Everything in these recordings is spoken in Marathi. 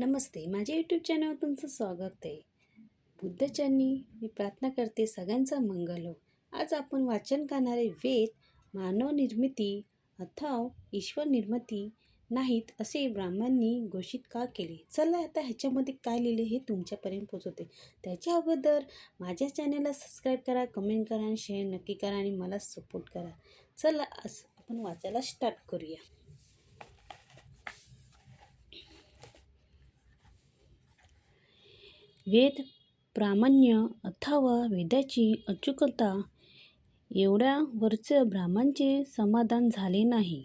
नमस्ते माझ्या यूट्यूब चॅनलवर तुमचं स्वागत आहे. बुद्धचरणी मी प्रार्थना करते सगळ्यांचा मंगल हो. आज आपण वाचन करणारे वेद मानव निर्मिती अथवा ईश्वर निर्मिती नाहीत असे ब्राह्मणांनी घोषित का केले? चला आता ह्याच्यामध्ये काय लिहिले हे तुमच्यापर्यंत पोचवते. त्याच्या अगोदर माझ्या चॅनलला सबस्क्राईब करा कमेंट करा आणि शेअर नक्की करा आणि मला सपोर्ट करा. चला असं आपण वाचायला स्टार्ट करूया. वेद प्रामाण्य अथवा वेदाची अचूकता एवढ्यावरचं ब्राह्मणांचे समाधान झाले नाही.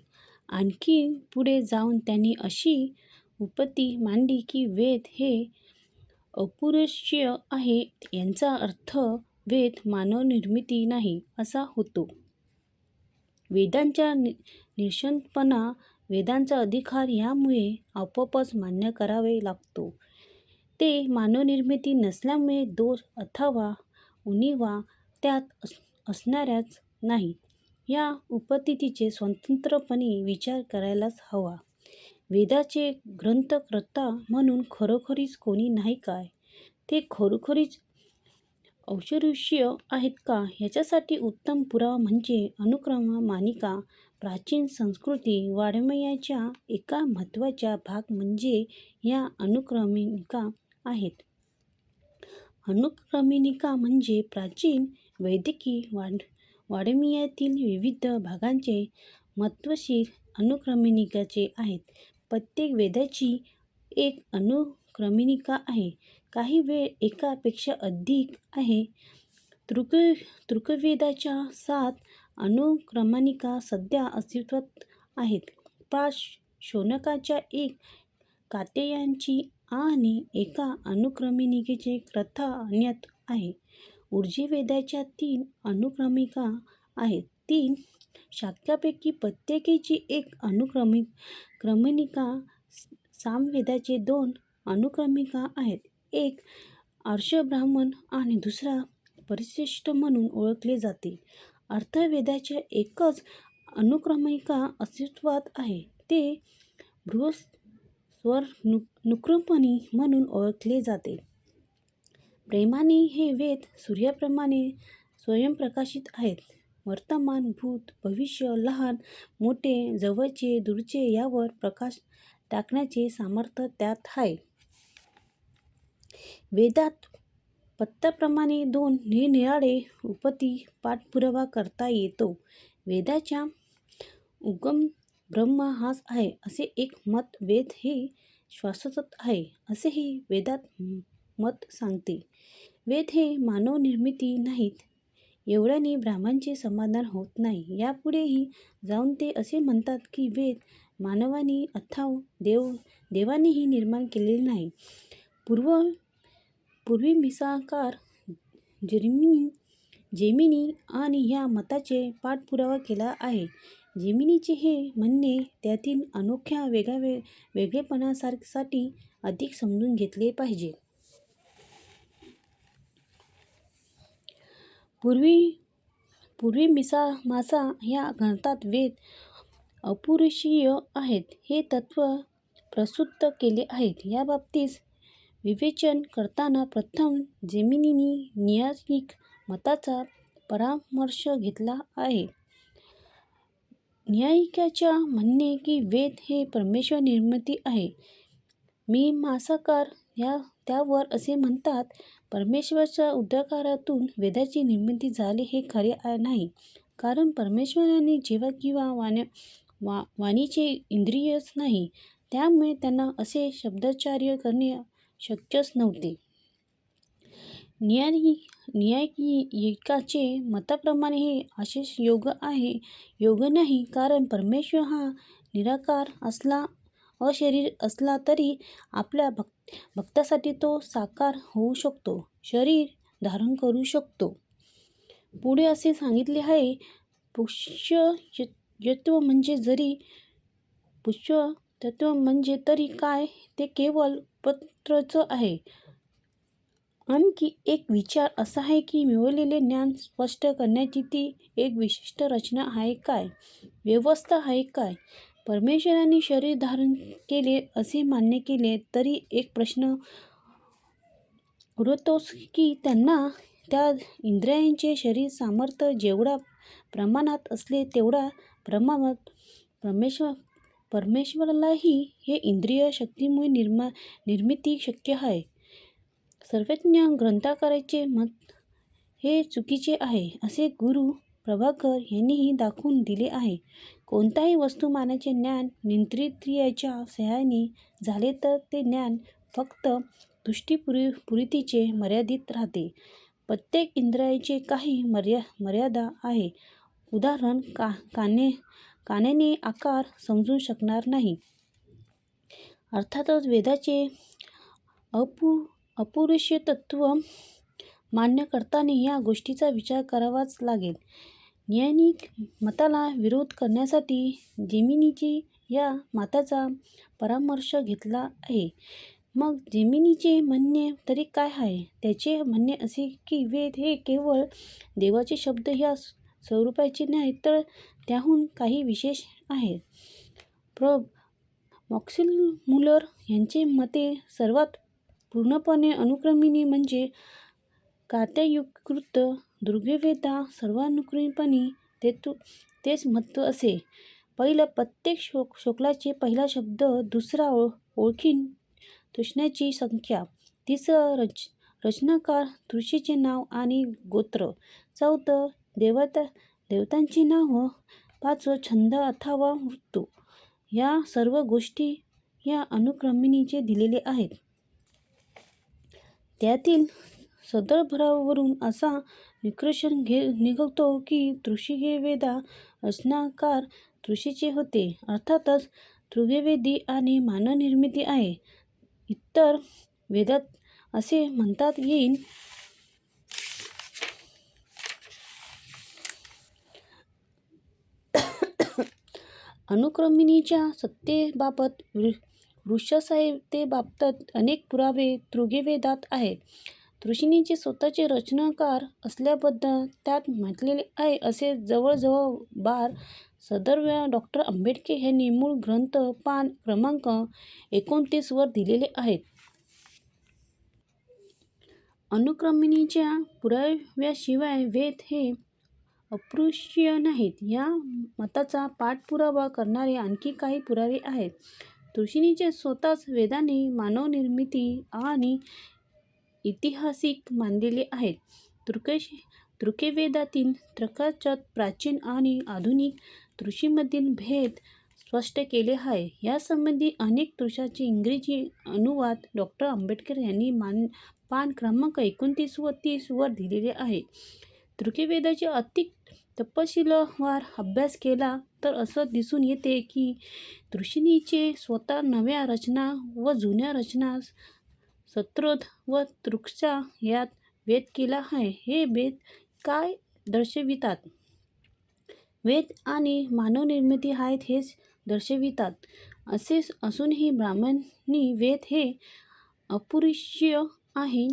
आणखी पुढे जाऊन त्यांनी अशी उपती मांडली की वेद हे अपुरुषीय आहे यांचा अर्थ वेद मानवनिर्मिती नाही असा होतो. वेदांच्या नि निःशंकपणा वेदांचा अधिकार यामुळे आपोआपच मान्य करावे लागतो. ते मानवनिर्मिती नसल्यामुळे दोष अथवा उणिवा त्यात अस असणाऱ्याच नाही या उपस्थितीचे स्वतंत्रपणे विचार करायलाच हवा. वेदाचे ग्रंथकर्ता म्हणून खरोखरीच कोणी नाही काय? ते खरोखरीच औषरुष्य आहेत का? याच्यासाठी उत्तम पुरावा म्हणजे अनुक्रमा मानिका प्राचीन संस्कृती वाङ्मयाच्या एका महत्त्वाचा भाग म्हणजे या अनुक्रमिका आहेत. अनुक्रमणिका म्हणजे प्राचीन वैद्यकी वाड वाडमियातील विविध भागांचे महत्त्वशीर अनुक्रमणिकाचे आहेत. प्रत्येक वेदाची एक अनुक्रमणिका आहे. काही वेळ एकापेक्षा अधिक आहे. तृक तृकवेदाच्या सात अनुक्रमणिका सध्या अस्तित्वात आहेत. पाच शोनकाच्या एक कात्यायांची आणि एका अनुक्रमणिकेची कथा अन्यत आहे. ऋग्वेदाच्या तीन अनुक्रमिका आहेत. तीन शाखांपैकी प्रत्येकीची एक अनुक्रमिक क्रमणिका सामवेदाचे दोन अनुक्रमिका आहेत. एक आर्षब्राह्मण आणि दुसरा परिशिष्ट म्हणून ओळखले जाते. अथर्ववेदाच्या एकच अनुक्रमिका अस्तित्वात आहे. ते बृहस्वर नु नुक्रमणी म्हणून ओळखले जाते. प्रेमाने हे वेद सूर्याप्रमाणे स्वयंप्रकाशित आहेत. वर्तमान भूत भविष्य लहान मोठे जवळचे दूरचे यावर प्रकाश टाकण्याचे सामर्थ्य त्यात आहे. वेदात पत्त्याप्रमाणे दोन निरनिराळे उपती पाठपुरावा करता येतो. वेदाच्या उगम ब्रह्म हाच आहे असे एक मत वेद हे शाश्वत आहे असेही वेदात मत सांगते. वेद हे मानवनिर्मिती नाहीत. एवढ्याने ब्राह्मणांचे समाधान होत नाही. यापुढेही जाऊन ते असे म्हणतात की वेद मानवाने अथाव देव देवानेही निर्माण केलेले नाही. पूर्व पूर्वी मिसाकार जेमिनी जेमिनी आणि ह्या मताचे पाठपुरावा केला आहे. जेमिनीचे हे म्हणणे त्यातील अनोख्या वेगळ्या वे वेगळेपणासाठी अधिक समजून घेतले पाहिजे. पूर्वी पूर्वी मिसा मासा ह्या ग्रंथात वेद अपुरुषीय आहेत. हे तत्त्व प्रसुद्ध केले आहेत. याबाबतीत विवेचन करताना प्रथम जेमिनीनी नियासिक मताचा परामर्श घेतला आहे. न्यायिकाच्या म्हणणे की वेद हे परमेश्वर निर्मिती आहे. मीमांसाकार या त्यावर असे म्हणतात परमेश्वरच्या उदकारातून वेदाची निर्मिती झाली हे खरे नाही. कारण परमेश्वराने जेव्हा किंवा वाण्या वा वाणीचे इंद्रियच नाही. त्यामुळे त्यांना असे शब्दोच्चार करणे शक्यच नव्हते. न्यायी न्यायिकाचे मताप्रमाणे हे आशेष योग आहे. योग नाही कारण परमेश्वर हा निराकार असला अशरीर असला तरी आपल्या भक् भक्तासाठी तो साकार होऊ शकतो शरीर धारण करू शकतो. पुढे असे सांगितले आहे पुष्यत्व म्हणजे जरी पुष्यतत्व म्हणजे तरी काय ते केवळ पत्रच आहे. आणखी एक विचार असा आहे की मिळवलेले ज्ञान स्पष्ट करण्याची ती एक विशिष्ट रचना आहे काय? व्यवस्था आहे काय? परमेश्वराने शरीर धारण केले असे मान्य केले तरी एक प्रश्न उरतोच की त्यांना त्या इंद्रियांचे शरीर सामर्थ्य जेवढा प्रमाणात असले तेवढा प्रमाणात परमेश्वर परमेश्वरालाही हे इंद्रिय शक्तीमुळे निर्मा निर्मिती शक्य आहे. सर्वज्ञ ग्रंथाकाराचे मत हे चुकीचे आहे असे गुरु प्रभाकर यांनीही दाखवून दिले आहे. कोणताही वस्तुमानाचे ज्ञान निंत्रित्रियाच्या सहाय्याने झाले तर ते ज्ञान फक्त दृष्टीपुरी पुरितीचे मर्यादित राहते. प्रत्येक इंद्रियाची काही मर्या मर्यादा आहे. उदाहरण का काने कानेने आकार समजू शकणार नाही. अर्थातच वेदाचे अपू अपौरुषीय तत्त्व मान्य करताना या गोष्टीचा विचार करावाच लागेल. नैयायिक मताला विरोध करण्यासाठी जेमिनीची या मताचा परामर्श घेतला आहे. मग जेमिनीचे म्हणणे तरी काय आहे? त्याचे म्हणणे असे की वेद हे केवळ देवाचे शब्द ह्या स्वरूपाचे नाही तर त्याहून काही विशेष आहेत. प्र मॉक्सिलमुलर यांचे मते सर्वात पूर्णपणे अनुक्रमिणी म्हणजे कात्यायुक्त ऋग्वेदा सर्वानुक्रमिकपणे ते तू तेच महत्त्व असे. पहिलं प्रत्येक शोक शोकलाचे पहिला शब्द दुसरा ओळ ओळखीन तृष्णाची संख्या. तिसरं रच रचनाकार तुळशीचे नाव आणि गोत्र. चौथं देवता देवतांची नावं. पाचवं छंद अथवा मृत्यू या सर्व गोष्टी या अनुक्रमिणीचे दिलेले आहेत. त्यातील सदरभरावरून असा निष्कर्ष घे निघतो की ऋषिवेदा रचनाकार ऋषीचे होते. अर्थातच ऋग्वेदी आणि मानवनिर्मिती आहे. इतर वेदात असे म्हणतात येईल. अनुक्रमिणीच्या सत्तेबाबत वृ अनेक पुरावे ऋग्वेदात आहेत. ऋषींचे स्वतःचे रचनाकार असल्याबद्दल त्यात म्हटलेले आहे असे जवळजवळ बार सदर्भ डॉक्टर आंबेडकर यांनी मूळ ग्रंथ पान क्रमांक एकोणतीसवर दिलेले आहेत. अनुक्रमिणीच्या पुराव्याशिवाय वेद हे अपृष्य नाहीत. या मताचा पाठपुरावा करणारे आणखी काही पुरावे आहेत. ऋषींचे स्वतःच वेदाने मानवनिर्मिती आणि ऐतिहासिक मानलेले आहेत. तुर्केश तृकेवेदातील त्रकाच्यात प्राचीन आणि आधुनिक ऋषीमधील भेद स्पष्ट केले आहे. यासंबंधी अनेक ऋषाचे इंग्रजी अनुवाद डॉक्टर आंबेडकर यांनी मान पान क्रमांक एकोणतीस व तीसवर दिलेले आहे. तृकेवेदाचे अतिक तपशीलवार अभ्यास केला तर असं दिसून येते की दृष्णीचे स्वतः नव्या रचना व जुन्या रचना सत्रोत व तृक्षा यात वेद केला आहे. हे वेद काय दर्शवितात? वेद आणि मानवनिर्मिती आहेत हेच दर्शवितात. असे असूनही ब्राह्मणी वेद हे अपुरुष्य आहे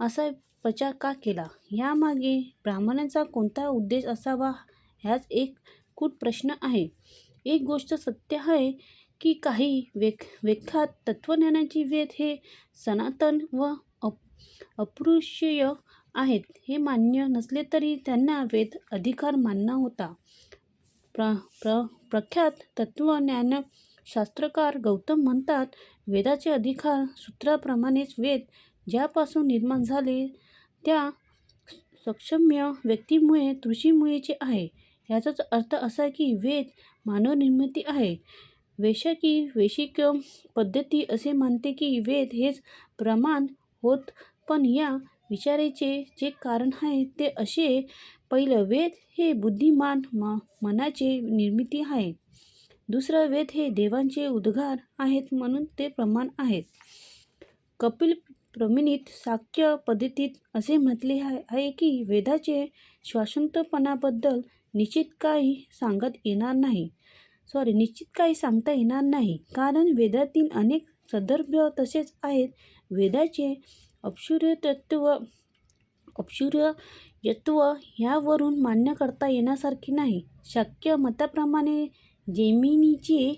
असा प्रचार का केला? यामागे ब्राह्मणांचा कोणता उद्देश असावा ह्याच एक कूट प्रश्न आहे. एक गोष्ट सत्य आहे की काही वेख वेख्यात तत्त्वज्ञानाची वेद हे सनातन व अप अपृश्य आहेत. हे मान्य नसले तरी त्यांना वेद अधिकार मानना होता. प्र प्र प्रख्यात तत्त्वज्ञानशास्त्रकार गौतम म्हणतात वेदाचे अधिकार सूत्राप्रमाणेच वेद ज्यापासून निर्माण झाले त्या सक्षम्य व्यक्तीमुळे ऋषीमुळेचे आहे याचाच अर्थ असा की वेद मानवनिर्मिती आहे. वैशाखी वैशिक पद्धती असे मानते की वेद हेच प्रमाण होत पण या विचाराचे जे कारण आहे ते असे पहिलं वेद हे बुद्धिमान म मनाचे निर्मिती आहे. दुसरं वेद हे देवांचे उद्गार आहेत म्हणून ते प्रमाण आहेत कपिल प्रमिणित शाक्य पद्धतीत असे म्हटले आहे की वेदाचे श्वासंतपणाबद्दल निश्चित काही सांगत येणार नाही. सॉरी निश्चित काही सांगता येणार नाही. कारण वेदातील अनेक संदर्भ तसेच आहेत. वेदाचे अपशूर्यत्व अपशूर्यत्व ह्यावरून मान्य करता येण्यासारखे नाही. शक्य मताप्रमाणे जेमिनीचे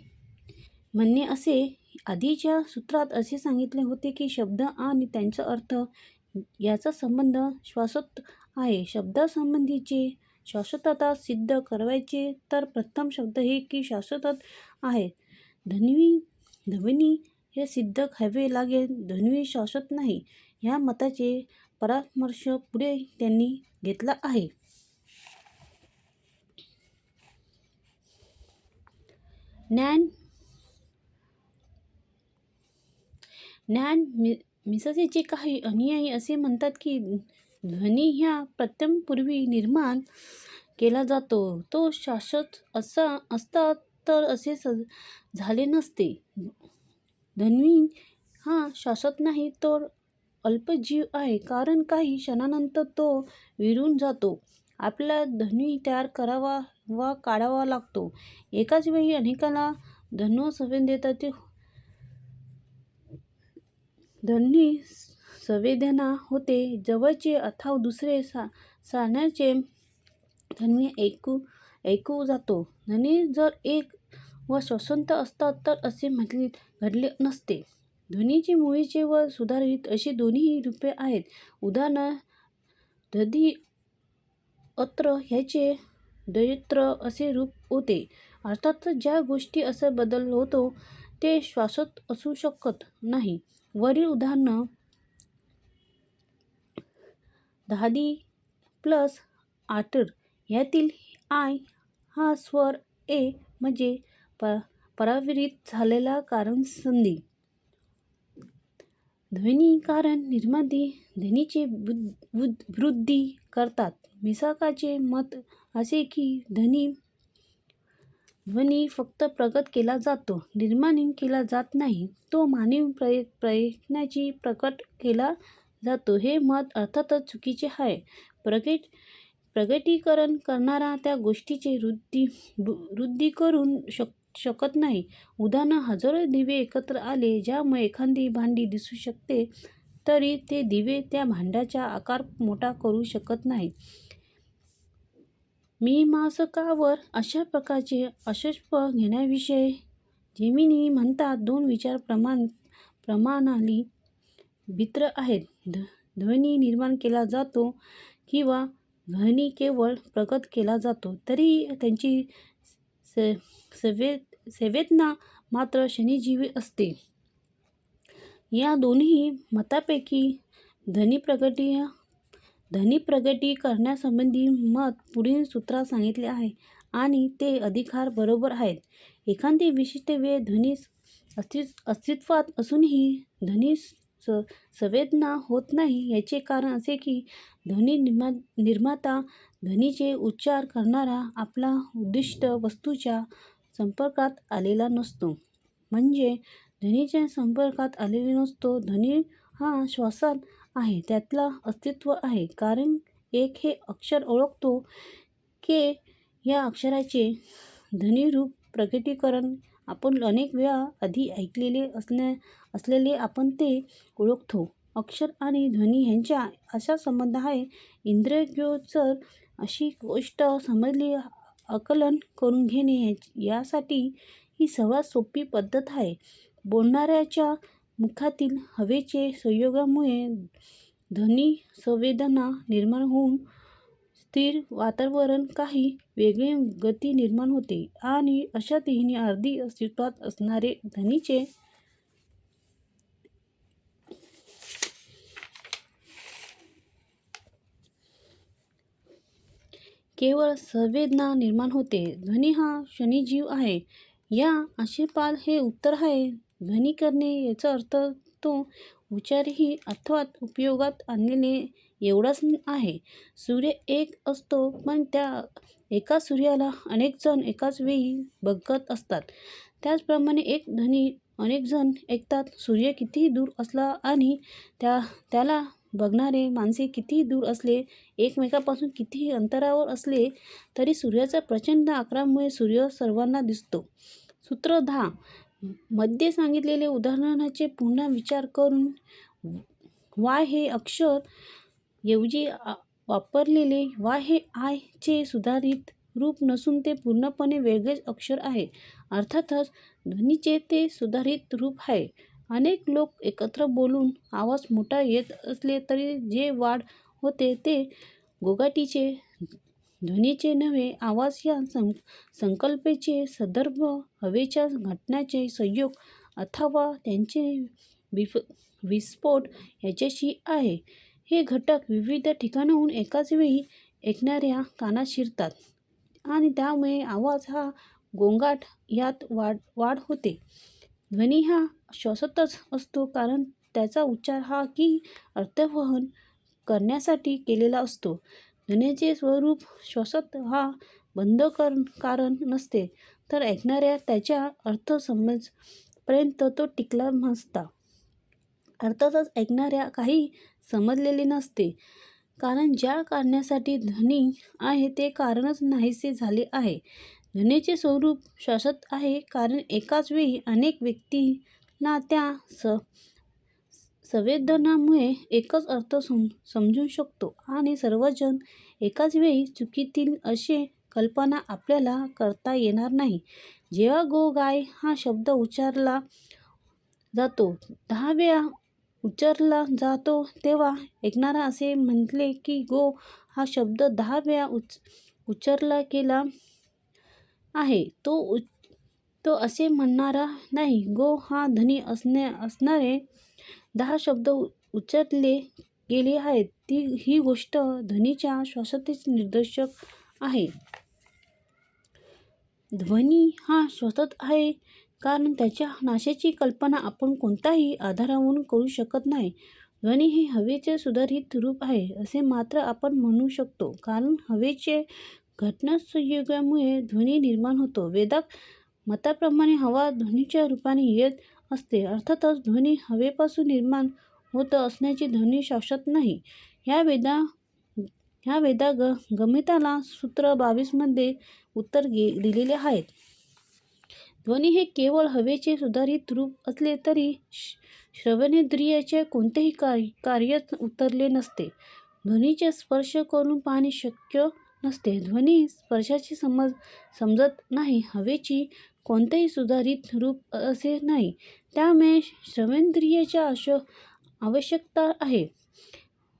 म्हणणे असे आधीच्या सूत्रात असे सांगितले होते की शब्द आणि त्यांचा अर्थ याचा संबंध शाश्वत आहे. शब्दासंबंधीचे शाश्वतता सिद्ध करायचे तर प्रथम शब्द हे की शाश्वत आहे. धन्वी ध्वनी हे सिद्ध व्हावे लागेल. धन्वी शाश्वत नाही. ह्या मताचे परामर्श पुढे त्यांनी घेतला आहे. ज्ञान ज्ञान मि मिससेचे काही अनुयायी असे म्हणतात की ध्वनी ह्या प्रत्यंपूर्वी निर्माण केला जातो. तो शाश्वत असा असता तर असे स झाले नसते. ध्वनी हा शाश्वत नाही तर अल्पजीव आहे. कारण काही क्षणानंतर तो विरून जातो. आपला ध्वनी तयार करावा वा काढावा लागतो. एकाच वेळी अनेकाला ध्वनो धन्नी ध्वनी संवेदना होते. जवळचे अथाव दुसरे सा साण्याचे ध्वनी ऐकू ऐकू जातो. ध्वनी जर एक व स्वसंत असतात तर असे म्हटले घडले नसते. ध्वनीची मुळीचे व सुधारित अशी दोन्ही रूपे आहेत. उदाहरण दधी अत्र ह्याचे दयत्र असे रूप होते. अर्थातच ज्या गोष्टी असा बदल होतो ते श्वासत असू शकत नाही. वरील उदाहरणं दहादी प्लस आटर ह्यातील आय हा स्वर ए म्हणजे प परावृत झालेला कारण संधी. ध्वनी कारण निर्माती ध्वनीचे वृद्धी करतात. मिसाकाचे मत असे की ध्वनी ध्वनी फक्त प्रगत केला जातो निर्माण केला जात नाही तो मानवी प्रय प्रयत्नाची प्रकट केला जातो हे मत अर्थातच चुकीचे आहे. प्रगट प्रगटीकरण करणारा त्या गोष्टीचे वृद्धी वृद्धी करून शक शकत नाही. उदाहरण हजारो दिवे एकत्र आले ज्यामुळे एखादी भांडी दिसू शकते तरी ते दिवे त्या भांड्याचा आकार मोठा करू शकत नाही मी मासकावर अशा प्रकारचे अशस्प घेण्याविषयी जेमिनी म्हणतात दोन विचार प्रमाण प्रमाणाली भित्र आहेत. ध ध्वनी निर्माण केला जातो किंवा ध्वनी केवळ प्रगत केला जातो तरी त्यांची स संवे संवेदना मात्र शनिजीवी असते. या दोन्ही मतापैकी ध्वनी प्रगटी ध्वनी प्रगटी करण्यासंबंधी मत पुढील सूत्रात सांगितले आहे. आणि ते अधिकार बरोबर आहेत. एखादी विशिष्ट वेळ ध्वनी अस्ति अस्तित्वात असूनही ध्वनी स संवेदना होत नाही. याचे कारण असे की ध्वनी निर्मा निर्माता ध्वनीचे उच्चार करणारा आपला उद्दिष्ट वस्तूच्या संपर्कात आलेला नसतो. म्हणजे ध्वनीच्या संपर्कात आलेला नसतो. ध्वनी हा श्वासात आहे. त्यातला अस्तित्व आहे. कारण एक हे अक्षर ओळखतो की या अक्षराचे ध्वनिरूप प्रकटीकरण आपण अनेक वेळा आधी ऐकलेले असण्या असलेले आपण ते ओळखतो. अक्षर आणि ध्वनी ह्यांच्या असा संबंध आहे. इंद्रियगोचर अशी गोष्ट समजली आकलन करून घेणे यासाठी ही सर्वात सोपी पद्धत आहे. बोलणाऱ्याच्या मुखातील हवेचे संयोगामुळे ध्वनी संवेदना निर्माण होऊन स्थिर वातावरण काही वेगळे गती निर्माण होते आणि अशा तिन्ही अर्धी अस्तित्वात असणारे ध्वनीचे केवळ संवेदना निर्माण होते. ध्वनी हा शनिजीव आहे. या आक्षेपाल हे उत्तर आहे. ध्वनी करणे याचा अर्थ तो उच्चारही अर्थात उपयोगात आणलेले एवढाच आहे. सूर्य एक असतो पण त्या एका सूर्याला अनेक जण एकाच वेळी बघत असतात. त्याचप्रमाणे एक ध्वनी अनेक जण ऐकतात. सूर्य कितीही दूर असला आणि त्या त्याला बघणारे माणसे कितीही दूर असले एकमेकापासून कितीही अंतरावर असले तरी सूर्याच्या प्रचंड आकारामुळे सूर्य सर्वांना दिसतो. सूत्र दहा मध्ये सांगितलेले उदाहरणाचे पुन्हा विचार करून वाय हे अक्षर ऐवजी वापरलेले वाय हे आय चे सुधारित रूप नसून ते पूर्णपणे वेगळेच अक्षर आहे. अर्थातच ध्वनीचे ते सुधारित रूप आहे. अनेक लोक एकत्र बोलून आवाज मोठा येत असले तरी जे वाढ होते ते गोगाटीचे ध्वनीचे नव्हे आवाज या सं संकल्पेचे संदर्भ हवेच्या घटनाचे संयोग अथवा त्यांचे विफ विस्फोट याच्याशी आहे. हे घटक विविध ठिकाणाहून एकाच वेळी ऐकणाऱ्या कानात शिरतात आणि त्यामुळे आवाज हा गोंगाट यात वाढ वाढ होते. ध्वनी हा श्वासातच असतो कारण त्याचा उच्चार हा की अर्थवहन करण्यासाठी केलेला असतो. ध्वनीचे स्वरूप श्वसत हा बंद कर कारण नसते. तर ऐकणाऱ्या त्याच्या अर्थ समजपर्यंत तो टिकला नसता. अर्थातच ऐकणाऱ्या काही समजलेले नसते. कारण ज्या कारणासाठी ध्वनी आहे ते कारणच नाहीसे झाले आहे. ध्वनीचे स्वरूप श्वासात आहे कारण एकाच वेळी अनेक व्यक्तींना त्या स संवेदनामुळे एकच अर्थ सम समजू शकतो आणि सर्वजण एकाच वेळी चुकीतील असे कल्पना आपल्याला करता येणार नाही. जेव्हा गो गाय हा शब्द उच्चारला जातो दहा वेळा उच्चारला जातो तेव्हा ऐकणारा असे म्हटले की गो हा शब्द दहा वेळा उच उच्चारला गेला आहे. तो उ तो असे म्हणणारा नाही. गो हा ध्वनी असणे असणारे दहा शब्द उच्चारले गेले आहेत. ती ही गोष्ट ध्वनीच्या श्वासाचेच निर्देशक आहे. ध्वनी हा श्वासात आहे कारण त्याच्या नाशाची कल्पना आपण कोणताही आधारावरून करू शकत नाही. ध्वनी हे हवेचे सुधारित रूप आहे असे मात्र आपण म्हणू शकतो कारण हवेचे घटनासंयोगामुळे ध्वनी निर्माण होतो. वेदाक मताप्रमाणे हवा ध्वनीच्या रूपाने येत असते. अर्थातच ध्वनी हवेपासून निर्माण होत असण्याची ध्वनी शाश्वत नाही. ह्या वेदा ह्या वेदा ग गमिताला सूत्र बावीसमध्ये उत्तर गे दिलेले आहेत. ध्वनी हे केवळ हवेचे सुधारित रूप असले तरी श्रवणेंद्रियाचे कोणतेही कार्य कार्य उतरले नसते. ध्वनीचे स्पर्श करून पाहणे शक्य नसते. ध्वनी स्पर्शाची समज समजत नाही. हवेची कोणतेही सुधारित रूप असे नाही. त्यामुळे श्रवेंद्रियाच्या अश आवश्यकता आहे.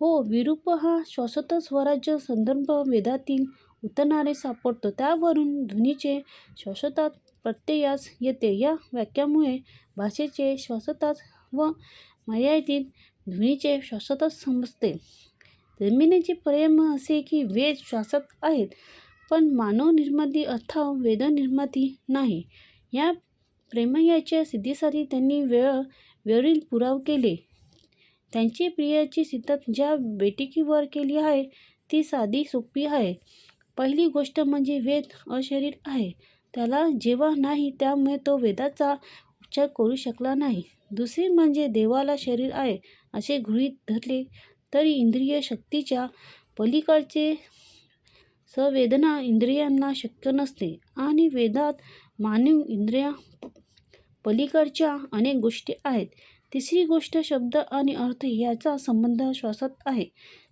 हो विरूप हा श्वासत स्वराज्य संदर्भ वेदातील उतरणारे सापडतो. त्यावरून ध्वनीचे श्वासतात प्रत्ययास येते. या वाक्यामुळे भाषेचे श्वासतात व मर्यादित ध्वनीचे श्वासोत्तास समजते. जमिनीचे प्रेम असे की वेद श्वासात आहेत पण मानव निर्मिती अथवा वेदनिर्मिती नाही. या प्रेमयाच्या सिद्धीसाठी त्यांनी वेळ वेळील पुराव केले. त्यांची प्रियाची सिद्धत ज्या बेटिकीवर केली आहे ती साधी सोपी आहे. पहिली गोष्ट म्हणजे वेद अशरीर आहे. त्याला जेव्हा नाही त्यामुळे तो वेदाचा उच्चार करू शकला नाही. दुसरी म्हणजे देवाला शरीर आहे असे गृहीत धरले तरी इंद्रिय शक्तीच्या पलीकडचे संवेदना इंद्रियांना शक्य नसते आणि वेदात मानव इंद्रिया पलीकडच्या अनेक गोष्टी आहेत. तिसरी गोष्ट शब्द आणि अर्थ याचा संबंध श्वासात आहे.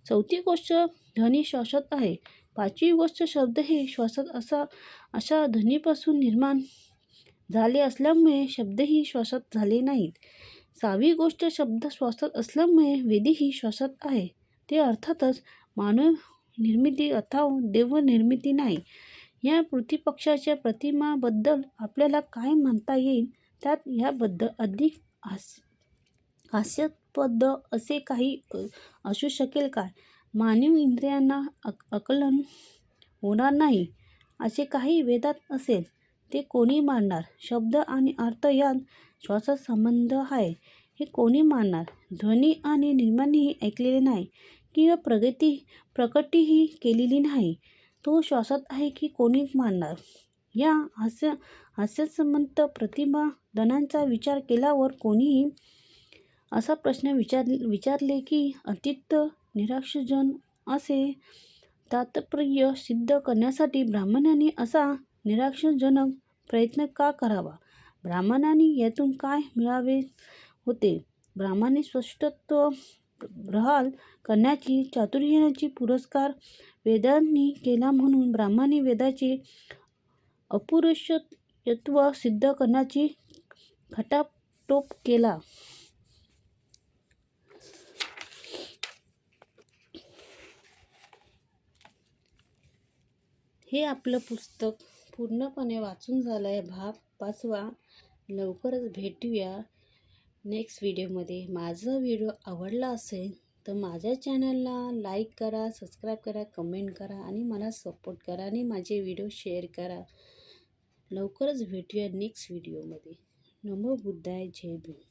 चौथी गोष्ट ध्वनी श्वासात आहे. पाचवी गोष्ट शब्द हे श्वासात असा अशा ध्वनीपासून निर्माण झाले असल्यामुळे शब्दही श्वासात झाले नाहीत. सहावी गोष्ट शब्द श्वासात असल्यामुळे वेदी ही श्वासात आहे. ते अर्थातच मानव निर्मिती अथवा देवनिर्मिती नाही. या पृथ्वीपक्षाच्या प्रतिमाबद्दल आपल्याला काय म्हणता येईल? त्यात याबद्दल अधिक हास हास्यास्पद असे काही असू शकेल काय? मानव इंद्रियांना अक आकलन होणार नाही असे काही वेदात असेल. ते कोणी मानणार? शब्द आणि अर्थ यात श्वासात संबंध आहे. हे कोणी मानणार? ध्वनी आणि निर्माणही ऐकलेले नाही किंवा प्रगती प्रकटीही केलेली नाही. तो श्वासात आहे की कोणी मानणार? या हास्य हास्यसंबंध प्रतिमा धनांचा विचार केल्यावर कोणीही असा प्रश्न विचार विचारले की अतित्त निराक्षजन असे तात्पर्य सिद्ध करण्यासाठी ब्राह्मणांनी असा निराक्षजनक प्रयत्न का करावा? ब्राह्मणांनी यातून काय मिळावे होते? ब्राह्मणी स्पष्टत्व बहाल करण्याची चातुर्याची पुरस्कार वेदांनी केला म्हणून ब्राह्मणी वेदाचे अपुरुषत्व सिद्ध करण्याची खटाटोप केला. हे आपलं पुस्तक पूर्णपणे वाचून झालं आहे भाग पाचवा. लवकरच भेटूया नेक्स्ट व्हिडिओमध्ये माझा व्हिडिओ आवडला असेल तर माझ्या चॅनलला लाईक करा सबस्क्राईब करा कमेंट करा आणि मला सपोर्ट करा आणि माझे व्हिडिओ शेअर करा. लवकरच भेटूया नेक्स्ट व्हिडिओमध्ये नमो बुद्धाय जय भीम.